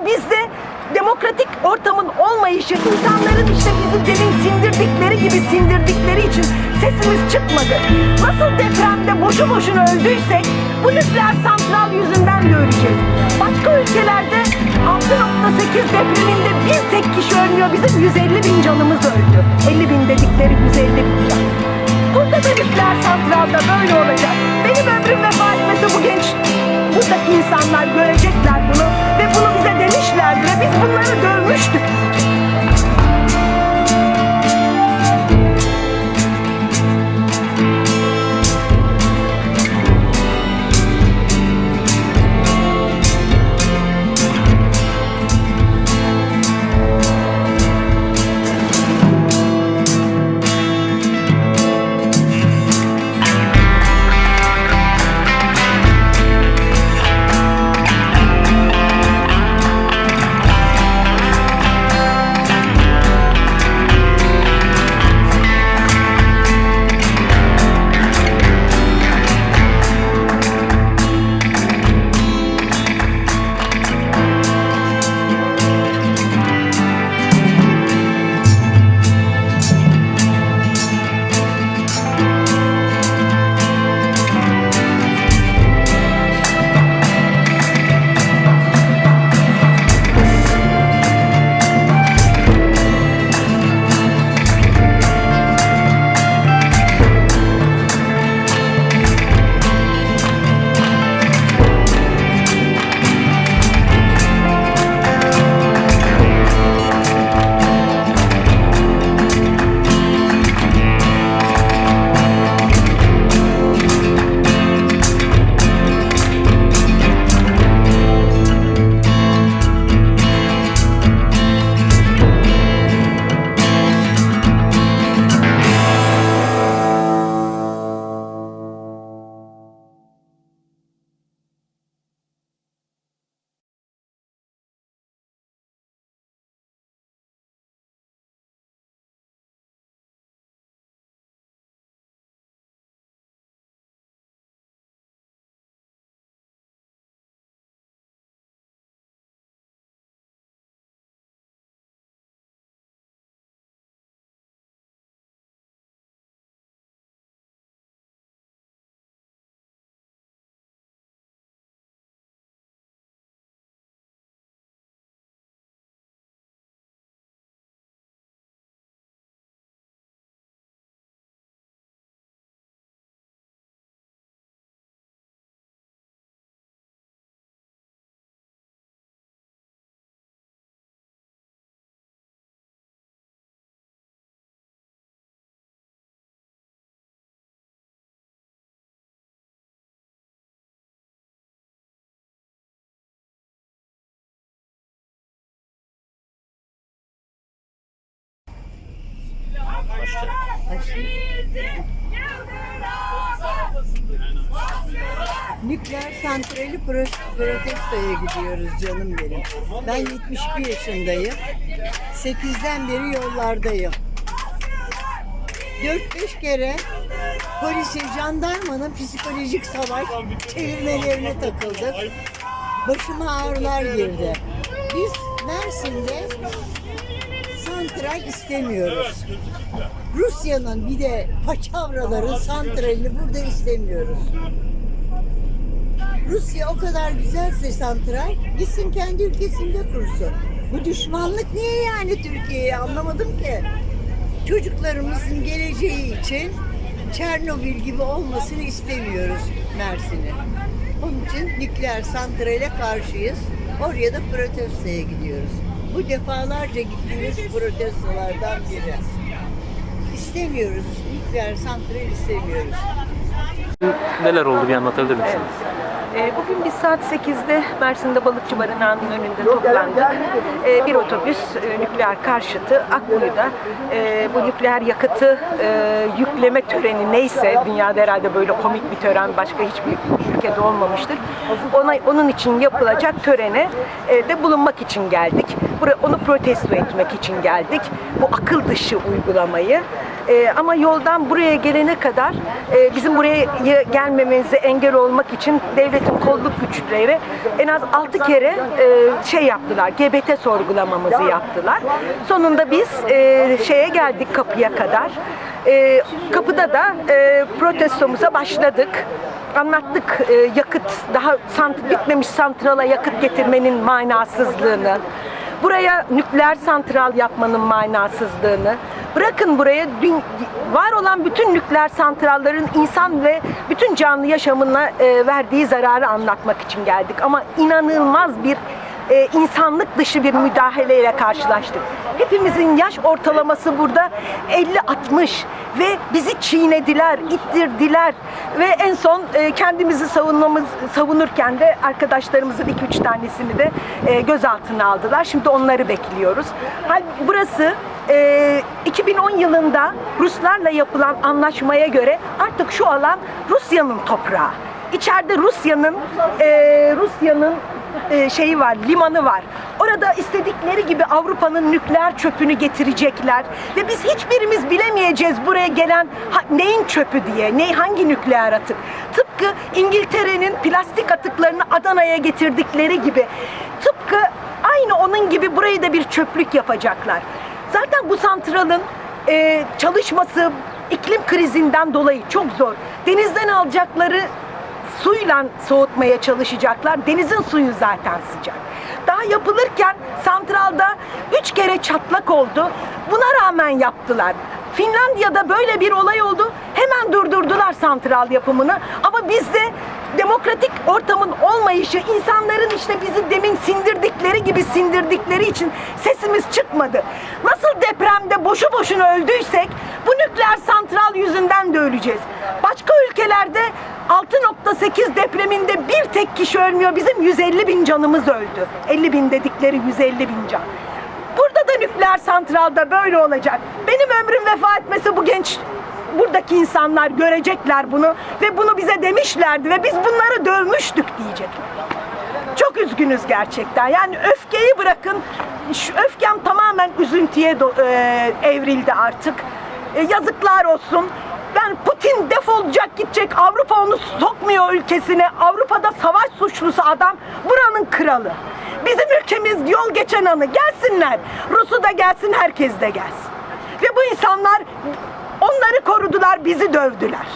Ama bizde demokratik ortamın olmayışı, insanların işte bizi demin sindirdikleri gibi sindirdikleri için sesimiz çıkmadı. Nasıl depremde boşu boşuna öldüysek bu nükleer santral yüzünden de öleceğiz. Başka ülkelerde 6.8 depreminde bir tek kişi ölmüyor. Bizim 150 bin canımız öldü. 50 bin dedikleri 150 bin can. Burada da nükleer santralda böyle olacak. Benim ömrüm vefa etmesi bu genç, buradaki insanlar görecekler bunu ve ve biz bunları Nükleer santrali pro- protestoya gidiyoruz canım benim. Ben 71 yaşındayım. 8'den beri yollardayım. 4-5 kere polisin, jandarmanın psikolojik savaş çevirmelerine takıldık. Başıma ağrılar girdi. Biz Mersin'de santral istemiyoruz. Rusya'nın bir de paçavraların santralini burada istemiyoruz. Rusya o kadar güzelse santral gitsin kendi ülkesinde kursun. Bu düşmanlık niye yani Türkiye'ye anlamadım ki. Çocuklarımızın geleceği için Çernobil gibi olmasını istemiyoruz Mersin'in. Onun için nükleer santrale karşıyız. Oraya da protestoya gidiyoruz. Bu defalarca gittiğimiz protestolardan biri. İstemiyoruz. Nükleer santral istemiyoruz. Neler oldu bir anlatabilir misiniz? Ee, Bugün biz saat 8'de Mersin'de Balıkçı Barınağı'nın önünde toplandık. Ee, Bir otobüs e, nükleer karşıtı Akkuyu'da e, bu nükleer yakıtı e, yükleme töreni neyse dünyada herhalde böyle komik bir tören başka hiçbir ülkede olmamıştır. Ona, onun için yapılacak törene e, de bulunmak için geldik. Buraya onu protesto etmek için geldik. Bu akıl dışı uygulamayı. E, ama yoldan buraya gelene kadar e, bizim buraya gelmemize engel olmak için devletin kolluk güçleri en az 6 kere e, şey yaptılar. GBT sorgulamamızı yaptılar. Sonunda biz e, şeye geldik kapıya kadar. E, kapıda da e, protestomuza başladık. Anlattık e, yakıt daha sant bitmemiş santrala yakıt getirmenin manasızlığını. Buraya nükleer santral yapmanın manasızlığını. Bırakın buraya dün, var olan bütün nükleer santrallerin insan ve bütün canlı yaşamına e, verdiği zararı anlatmak için geldik. Ama inanılmaz bir e, insanlık dışı bir müdahaleyle karşılaştık. Hepimizin yaş ortalaması burada 50-60 ve bizi çiğnediler, ittirdiler ve en son e, kendimizi savunmamız savunurken de arkadaşlarımızın 2-3 tanesini de e, gözaltına aldılar. Şimdi onları bekliyoruz. Hal burası e, 2010 yılında Ruslarla yapılan anlaşmaya göre artık şu alan Rusya'nın toprağı. İçeride Rusya'nın e, Rusya'nın e, şeyi var, limanı var. Orada istedikleri gibi Avrupa'nın nükleer çöpünü getirecekler ve biz hiçbirimiz bilemeyeceğiz buraya gelen ha- neyin çöpü diye, ne hangi nükleer atık. Tıpkı İngiltere'nin plastik atıklarını Adana'ya getirdikleri gibi. Tıpkı aynı onun gibi burayı da bir çöplük yapacaklar. Zaten bu santralın e, çalışması iklim krizinden dolayı çok zor. Denizden alacakları suyla soğutmaya çalışacaklar. Denizin suyu zaten sıcak. Daha yapılırken santralda üç kere çatlak oldu. Buna rağmen yaptılar. Finlandiya'da böyle bir olay oldu. Hemen durdurdular santral yapımını. Ama bizde demokratik ortamın olmayışı, insanların işte bizi demin sindirdikleri gibi sindirdikleri için sesimiz çıkmadı. Nasıl depremde boşu boşuna öldüysek bu nükleer santral yüzünden de öleceğiz. Başka ülkelerde 6.8 depreminde bir tek kişi ölmüyor. Bizim 150 bin canımız öldü. 50 bin dedikleri 150 bin can. Burada da nükleer santralda böyle olacak. Benim ömrüm vefa etmesi bu genç buradaki insanlar görecekler bunu ve bunu bize demişlerdi ve biz bunları dövmüştük diyecekler. Çok üzgünüz gerçekten. Yani öfkeyi bırakın. Şu öfkem tamamen üzüntüye do- e, evrildi artık. E, yazıklar olsun. Ben Putin defolacak gidecek. Avrupa onu sokmuyor ülkesine. Avrupa'da savaş suçlusu adam buranın kralı. Bizim ülkemiz yol geçen anı. Gelsinler. Rus'u da gelsin, herkes de gelsin. İnsanlar onları korudular, bizi dövdüler.